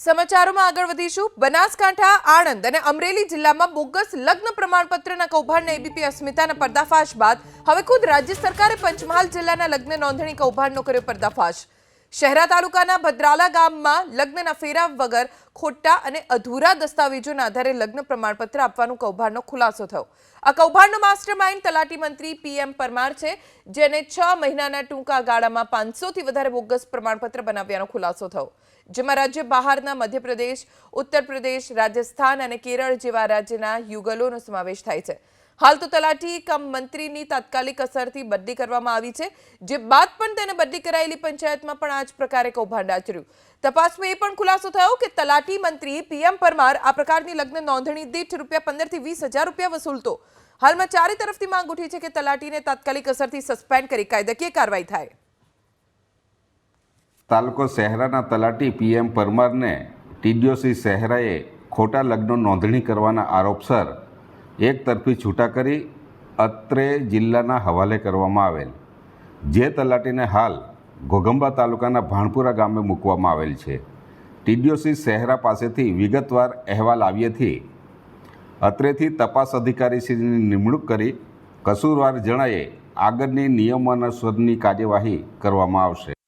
સમાચારોમાં આગળ વધીશું. બનાસકાંઠા, આણંદ અને અમરેલી જિલ્લામાં બોગસ લગ્ન પ્રમાણપત્રના કૌભાંડના એબીપી અસ્મિતાના પર્દાફાશ બાદ હવે ખુદ રાજ્ય સરકારે પંચમહાલ જિલ્લાના લગ્ન નોંધણી કૌભાંડનો કર્યો પર્દાફાશ. શહેરા તાલુકાના ભદ્રાલા ગામમાં લગ્નના ફેરા વગર ખોટા અને અધૂરા દસ્તાવેજોના આધારે લગ્ન પ્રમાણપત્ર આપવાનું કૌભાંડનો ખુલાસો થયો. આ કૌભાંડનો માસ્ટરમાઇન્ડ તલાટી મંત્રી પીએમ પરમાર છે, જેને છ મહિનાના ટૂંકા ગાળામાં પાંચસોથી વધારે બોગસ પ્રમાણપત્ર બનાવ્યાનો ખુલાસો થયો. જેમાં રાજ્ય બહારના મધ્યપ્રદેશ ઉત્તર પ્રદેશ રાજસ્થાન અને કેરળ જેવા રાજ્યના યુગલોનો સમાવેશ થાય છે. હાલ તો તલાટી કમ મંત્રીની તાત્કાલિક અસરથી બદલી કરવામાં આવી છે. જે બાદ પણ તેને બદલી કરાયેલી પંચાયતમાં પણ આ જ પ્રકારે કૌભાંડ આચર્યું. તપાસમાં એ પણ ખુલાસો થયો કે તલાટી મંત્રી પીએમ પરમાર આ પ્રકારની લગ્ન નોંધણી દીઠ રૂપિયા પંદરથી વીસ હજાર રૂપિયા વસૂલતો. હાલમાં ચારે તરફથી માંગ ઉઠી છે કે તલાટીને તાત્કાલિક અસરથી સસ્પેન્ડ કરી કાયદાકીય કાર્યવાહી થાય. તાલુકો શહેરાના તલાટી પીએમ પરમારને ટીડીઓસી શહેરાએ ખોટા લગ્નો નોંધણી કરવાના આરોપસર એક તરફી છૂટા કરી અત્રે જિલ્લાના હવાલે કરવામાં આવેલ. જે તલાટીને હાલ ઘોગંબા તાલુકાના ભાણપુરા ગામે મૂકવામાં આવેલ છે. ટીડીઓસી શહેરા પાસેથી વિગતવાર અહેવાલ આવ્યેથી અત્રેથી તપાસ અધિકારીશ્રીની નિમણૂક કરી કસૂરવાર જણાયે આગળની નિયમાનુસરની કાર્યવાહી કરવામાં આવશે.